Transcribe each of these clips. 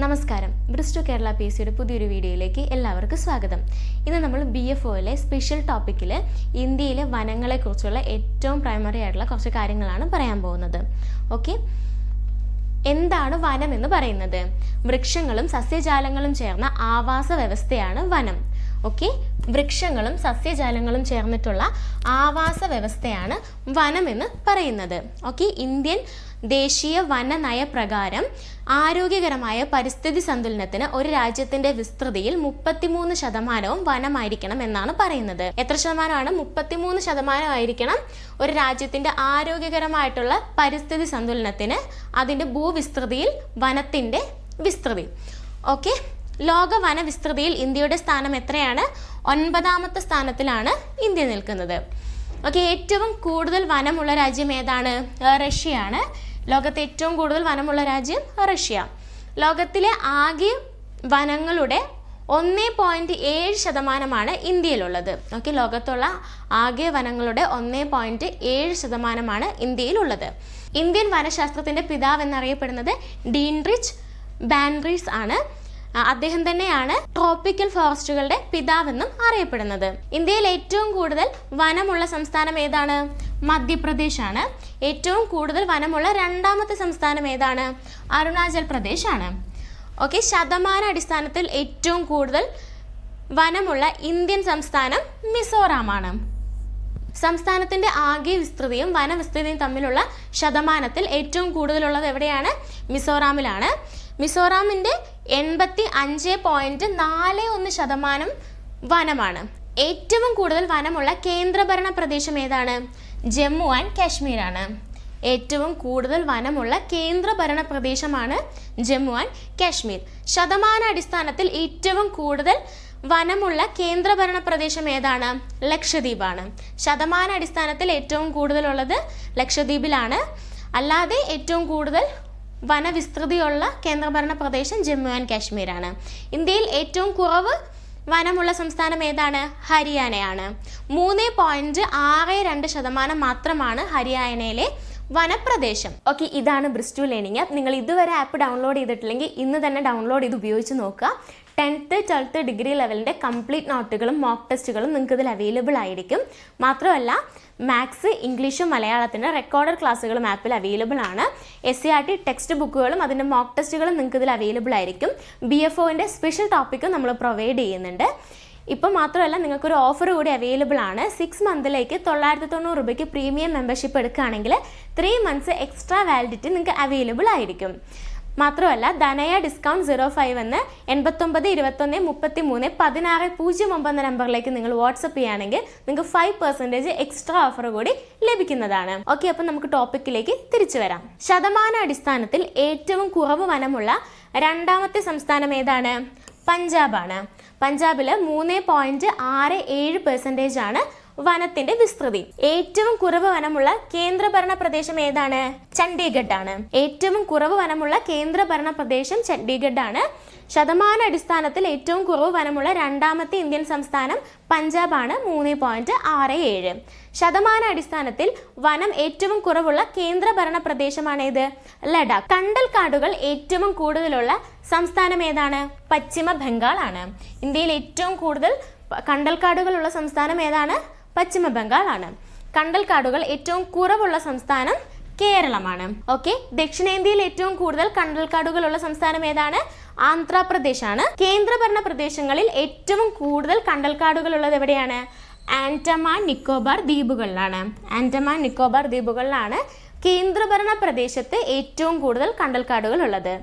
നമസ്കാരം. ബ്രിസ്റ്റു കേരള പി സിയുടെ പുതിയൊരു വീഡിയോയിലേക്ക് എല്ലാവർക്കും സ്വാഗതം. ഇന്ന് നമ്മൾ ബി എഫ് ഒയിലെ സ്പെഷ്യൽ ടോപ്പിക്കിൽ ഇന്ത്യയിലെ വനങ്ങളെക്കുറിച്ചുള്ള ഏറ്റവും പ്രൈമറി ആയിട്ടുള്ള കുറച്ച് കാര്യങ്ങളാണ് പറയാൻ പോകുന്നത്. ഓക്കെ എന്താണ് വനം എന്ന് പറയുന്നത്? വൃക്ഷങ്ങളും സസ്യജാലങ്ങളും ചേർന്ന ആവാസ വ്യവസ്ഥയാണ് വനം. ഓക്കെ വൃക്ഷങ്ങളും സസ്യജാലങ്ങളും ചേർന്നിട്ടുള്ള ആവാസ വ്യവസ്ഥയാണ് വനം എന്ന് പറയുന്നത്. ഓക്കെ ഇന്ത്യൻ ദേശീയ വന നയപ്രകാരം ആരോഗ്യകരമായ പരിസ്ഥിതി സന്തുലനത്തിന് ഒരു രാജ്യത്തിന്റെ വിസ്തൃതിയിൽ മുപ്പത്തിമൂന്ന് ശതമാനവും വനമായിരിക്കണം എന്നാണ് പറയുന്നത്. എത്ര ശതമാനമാണ്? മുപ്പത്തിമൂന്ന് ശതമാനമായിരിക്കണം ഒരു രാജ്യത്തിന്റെ ആരോഗ്യകരമായിട്ടുള്ള പരിസ്ഥിതി സന്തുലനത്തിന് അതിന്റെ ഭൂവിസ്തൃതിയിൽ വനത്തിന്റെ വിസ്തൃതി. ഓക്കെ? ലോക വന വിസ്തൃതിയിൽ ഇന്ത്യയുടെ സ്ഥാനം എത്രയാണ്? ഒൻപതാമത്തെ സ്ഥാനത്തിലാണ് ഇന്ത്യ നിൽക്കുന്നത്. ഓക്കെ? ഏറ്റവും കൂടുതൽ വനമുള്ള രാജ്യം ഏതാണ്? റഷ്യയാണ്. ലോകത്തെ ഏറ്റവും കൂടുതൽ വനമുള്ള രാജ്യം റഷ്യ. ലോകത്തിലെ ആകെ വനങ്ങളുടെ ഒന്ന് പോയിന്റ് ഏഴ് ശതമാനമാണ് ഇന്ത്യയിലുള്ളത്. ഓക്കെ ലോകത്തുള്ള ആകെ വനങ്ങളുടെ ഒന്ന് പോയിന്റ് ഏഴ് ശതമാനമാണ് ഇന്ത്യയിലുള്ളത്. ഇന്ത്യൻ വനശാസ്ത്രത്തിന്റെ പിതാവ് എന്നറിയപ്പെടുന്നത് ഡീൻറിച്ച് ബാൻറിസ് ആണ്. അദ്ദേഹം തന്നെയാണ് ട്രോപ്പിക്കൽ ഫോറസ്റ്റുകളുടെ പിതാവെന്നും അറിയപ്പെടുന്നത്. ഇന്ത്യയിൽ ഏറ്റവും കൂടുതൽ വനമുള്ള സംസ്ഥാനം ഏതാണ്? മധ്യപ്രദേശ് ആണ് ഏറ്റവും കൂടുതൽ വനമുള്ള രണ്ടാമത്തെ സംസ്ഥാനം ഏതാണ്? അരുണാചൽ പ്രദേശ് ആണ് ഓക്കെ ശതമാന അടിസ്ഥാനത്തിൽ ഏറ്റവും കൂടുതൽ വനമുള്ള ഇന്ത്യൻ സംസ്ഥാനം മിസോറാം ആണ് സംസ്ഥാനത്തിന്റെ ആകെ വിസ്തൃതിയും വനവിസ്തൃതിയും തമ്മിലുള്ള ശതമാനത്തിൽ ഏറ്റവും കൂടുതലുള്ളത് എവിടെയാണ്? മിസോറാമിലാണ്. മിസോറാമിന്റെ എൺപത്തി അഞ്ച് പോയിന്റ് നാല് ഒന്ന് ശതമാനം വനമാണ്. ഏറ്റവും കൂടുതൽ വനമുള്ള കേന്ദ്രഭരണ പ്രദേശം ഏതാണ്? ജമ്മു ആൻഡ് കാശ്മീരാണ്. ഏറ്റവും കൂടുതൽ വനമുള്ള കേന്ദ്രഭരണ പ്രദേശമാണ് ജമ്മു ആൻഡ് കാശ്മീർ. ശതമാന അടിസ്ഥാനത്തിൽ ഏറ്റവും കൂടുതൽ വനമുള്ള കേന്ദ്രഭരണ പ്രദേശം ഏതാണ്? ലക്ഷദ്വീപാണ്. ശതമാന അടിസ്ഥാനത്തിൽ ഏറ്റവും കൂടുതലുള്ളത് ലക്ഷദ്വീപിലാണ്. അല്ലാതെ ഏറ്റവും കൂടുതൽ വനവിസ്തൃതിയുള്ള കേന്ദ്രഭരണ പ്രദേശം ജമ്മു ആൻഡ് കാശ്മീരാണ്. ഇന്ത്യയിൽ ഏറ്റവും കുറവ് വനമുള്ള സംസ്ഥാനം ഏതാണ്? ഹരിയാനയാണ്. മൂന്ന് പോയിന്റ് ആറ് രണ്ട് ശതമാനം മാത്രമാണ് ഹരിയാനയിലെ വനപ്രദേശം. ഓക്കെ ഇതാണ് ബ്രിസ്റ്റു ലേണിംഗ് ആപ്പ് നിങ്ങൾ ഇതുവരെ ആപ്പ് ഡൗൺലോഡ് ചെയ്തിട്ടില്ലെങ്കിൽ ഇന്ന് തന്നെ ഡൗൺലോഡ് ചെയ്ത് ഉപയോഗിച്ച് നോക്കുക. ടെൻത്ത് ട്വൽത്ത് ഡിഗ്രി ലെവലിന്റെ കംപ്ലീറ്റ് നോട്ടുകളും മോക്ക് ടെസ്റ്റുകളും നിങ്ങൾക്ക് ഇതിൽ അവൈലബിൾ ആയിരിക്കും. മാത്രമല്ല മാത്സ് ഇംഗ്ലീഷും മലയാളത്തിന് റെക്കോർഡർ ക്ലാസ്സുകളും ആപ്പിൽ അവൈലബിൾ ആണ്. S C R T text ബുക്കുകളും അതിന്റെ മോക്ക് ടെസ്റ്റുകളും നിങ്ങൾക്ക് ഇതിൽ അവൈലബിൾ ആയിരിക്കും. ബി എഫ് ഒന്റെ സ്പെഷ്യൽ ടോപ്പിക്കും നമ്മൾ പ്രൊവൈഡ് ചെയ്യുന്നുണ്ട്. ഇപ്പം മാത്രമല്ല നിങ്ങൾക്കൊരു ഓഫർ കൂടി അവൈലബിൾ ആണ്. സിക്സ് മന്തിലേക്ക് തൊള്ളായിരത്തി തൊണ്ണൂറ് രൂപയ്ക്ക് പ്രീമിയം മെമ്പർഷിപ്പ് എടുക്കുകയാണെങ്കിൽ ത്രീ മന്ത്സ് എക്സ്ട്രാ വാലിഡിറ്റി നിങ്ങൾക്ക് അവൈലബിൾ ആയിരിക്കും. മാത്രമല്ല ധനയ ഡിസ്കൗണ്ട് സീറോ ഫൈവ് എന്ന് എൺപത്തൊമ്പത് ഇരുപത്തൊന്ന് മുപ്പത്തി മൂന്ന് പതിനാറ് പൂജ്യം ഒമ്പത് നമ്പറിലേക്ക് നിങ്ങൾ വാട്സപ്പ് ചെയ്യുകയാണെങ്കിൽ നിങ്ങൾക്ക് ഫൈവ് പെർസെന്റേജ് എക്സ്ട്രാ ഓഫർ കൂടി ലഭിക്കുന്നതാണ്. ഓക്കെ അപ്പം നമുക്ക് ടോപ്പിക്കിലേക്ക് തിരിച്ചു വരാം. ശതമാന അടിസ്ഥാനത്തിൽ ഏറ്റവും കുറവ് വനമുള്ള രണ്ടാമത്തെ സംസ്ഥാനം ഏതാണ്? പഞ്ചാബാണ്. പഞ്ചാബിൽ മൂന്ന് പോയിന്റ് ആറ് ഏഴ് പെർസെന്റേജ് ആണ് വനത്തിന്റെ വിസ്തൃതി. ഏറ്റവും കുറവ് വനമുള്ള കേന്ദ്രഭരണ പ്രദേശം ഏതാണ്? ചണ്ഡീഗഡ് ആണ് ഏറ്റവും കുറവ് വനമുള്ള കേന്ദ്രഭരണ പ്രദേശം ചണ്ഡീഗഡ് ആണ് ശതമാന അടിസ്ഥാനത്തിൽ ഏറ്റവും കുറവ് വനമുള്ള രണ്ടാമത്തെ ഇന്ത്യൻ സംസ്ഥാനം പഞ്ചാബാണ് മൂന്ന് പോയിന്റ് ആറ് ഏഴ്. ശതമാന അടിസ്ഥാനത്തിൽ വനം ഏറ്റവും കുറവുള്ള കേന്ദ്രഭരണ പ്രദേശമാണ് ഇത് ലഡാക്ക്. കണ്ടൽ കാടുകൾ ഏറ്റവും കൂടുതലുള്ള സംസ്ഥാനം ഏതാണ്? പശ്ചിമ ബംഗാൾ ആണ് ഇന്ത്യയിൽ ഏറ്റവും കൂടുതൽ കണ്ടൽ കണ്ടൽക്കാടുകളുള്ള സംസ്ഥാനം ഏതാണ്? പശ്ചിമ ബംഗാളാണ് കണ്ടൽക്കാടുകൾ ഏറ്റവും കുറവുള്ള സംസ്ഥാനം കേരളമാണ്. ഓക്കെ? ദക്ഷിണേന്ത്യയിൽ ഏറ്റവും കൂടുതൽ കണ്ടൽക്കാടുകളുള്ള സംസ്ഥാനം ഏതാണ്? ആന്ധ്രാപ്രദേശ് ആണ് കേന്ദ്രഭരണ പ്രദേശങ്ങളിൽ ഏറ്റവും കൂടുതൽ കണ്ടൽക്കാടുകൾ ഉള്ളത് എവിടെയാണ്? ആൻഡമാൻ നിക്കോബാർ ദ്വീപുകളിലാണ്. ആൻഡമാൻ നിക്കോബാർ ദ്വീപുകളിലാണ് കേന്ദ്രഭരണ പ്രദേശത്ത് ഏറ്റവും കൂടുതൽ കണ്ടൽക്കാടുകൾ ഉള്ളത്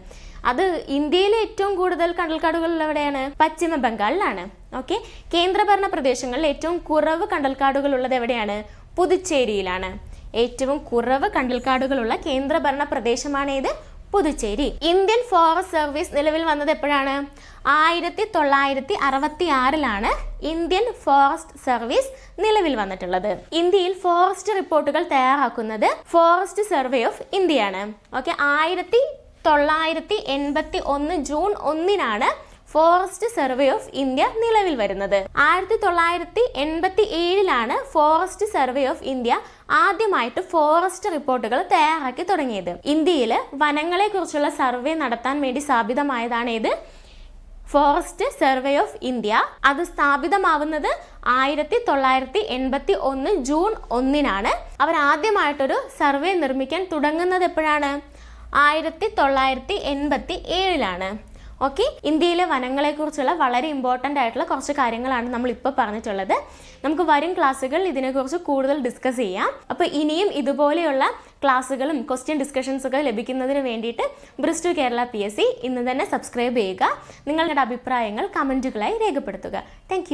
അത് ഇന്ത്യയിലെ ഏറ്റവും കൂടുതൽ കണ്ടൽക്കാടുകൾ എവിടെയാണ് പശ്ചിമ ബംഗാളിലാണ് ഓക്കെ. കേന്ദ്രഭരണ പ്രദേശങ്ങളിൽ ഏറ്റവും കുറവ് കണ്ടൽക്കാടുകൾ ഉള്ളത് എവിടെയാണ്? പുതുച്ചേരിയിലാണ്. ഏറ്റവും കുറവ് കണ്ടൽക്കാടുകളുള്ള കേന്ദ്രഭരണ പ്രദേശമാണ് ഏത് പുതുച്ചേരി. ഇന്ത്യൻ ഫോറസ്റ്റ് സർവീസ് നിലവിൽ വന്നത് എപ്പോഴാണ്? ആയിരത്തി തൊള്ളായിരത്തി അറുപത്തി ആറിലാണ് ഇന്ത്യൻ ഫോറസ്റ്റ് സർവീസ് നിലവിൽ വന്നിട്ടുള്ളത്. ഇന്ത്യയിൽ ഫോറസ്റ്റ് റിപ്പോർട്ടുകൾ തയ്യാറാക്കുന്നത് ഫോറസ്റ്റ് സർവേ ഓഫ് ഇന്ത്യയാണ്. ഓക്കെ ആയിരത്തി തൊള്ളായിരത്തി എൺപത്തി ഒന്ന് ജൂൺ ഒന്നിനാണ് ഫോറസ്റ്റ് സർവേ ഓഫ് ഇന്ത്യ നിലവിൽ വരുന്നത്. ആയിരത്തി തൊള്ളായിരത്തി എൺപത്തി ഏഴിലാണ് ഫോറസ്റ്റ് സർവേ ഓഫ് ഇന്ത്യ ആദ്യമായിട്ട് ഫോറസ്റ്റ് റിപ്പോർട്ടുകൾ തയ്യാറാക്കി തുടങ്ങിയത്. ഇന്ത്യയിൽ വനങ്ങളെ കുറിച്ചുള്ള സർവേ നടത്താൻ വേണ്ടി സ്ഥാപിതമായതാണ് ഇത് ഫോറസ്റ്റ് സർവേ ഓഫ് ഇന്ത്യ. അത് സ്ഥാപിതമാവുന്നത് ആയിരത്തി തൊള്ളായിരത്തി എൺപത്തി ഒന്ന് ജൂൺ ഒന്നിനാണ്. അവർ ആദ്യമായിട്ടൊരു സർവേ നിർമ്മിക്കാൻ തുടങ്ങുന്നത് എപ്പോഴാണ്? ആയിരത്തി തൊള്ളായിരത്തി എൺപത്തി ഏഴിലാണ് ഓക്കെ ഇന്ത്യയിലെ വനങ്ങളെക്കുറിച്ചുള്ള വളരെ ഇമ്പോർട്ടന്റ് ആയിട്ടുള്ള കുറച്ച് കാര്യങ്ങളാണ് നമ്മൾ ഇപ്പോൾ പറഞ്ഞിട്ടുള്ളത്. നമുക്ക് വരും ക്ലാസ്സുകൾ ഇതിനെക്കുറിച്ച് കൂടുതൽ ഡിസ്കസ് ചെയ്യാം. അപ്പോൾ ഇനിയും ഇതുപോലെയുള്ള ക്ലാസ്സുകളും ക്വസ്റ്റ്യൻ ഡിസ്കഷൻസ് ഒക്കെ ലഭിക്കുന്നതിന് വേണ്ടിയിട്ട് ബ്രിസ്റ്റു കേരള പി എസ് സി ഇന്ന് തന്നെ സബ്സ്ക്രൈബ് ചെയ്യുക. നിങ്ങളുടെ അഭിപ്രായങ്ങൾ കമന്റുകളായി രേഖപ്പെടുത്തുക. താങ്ക്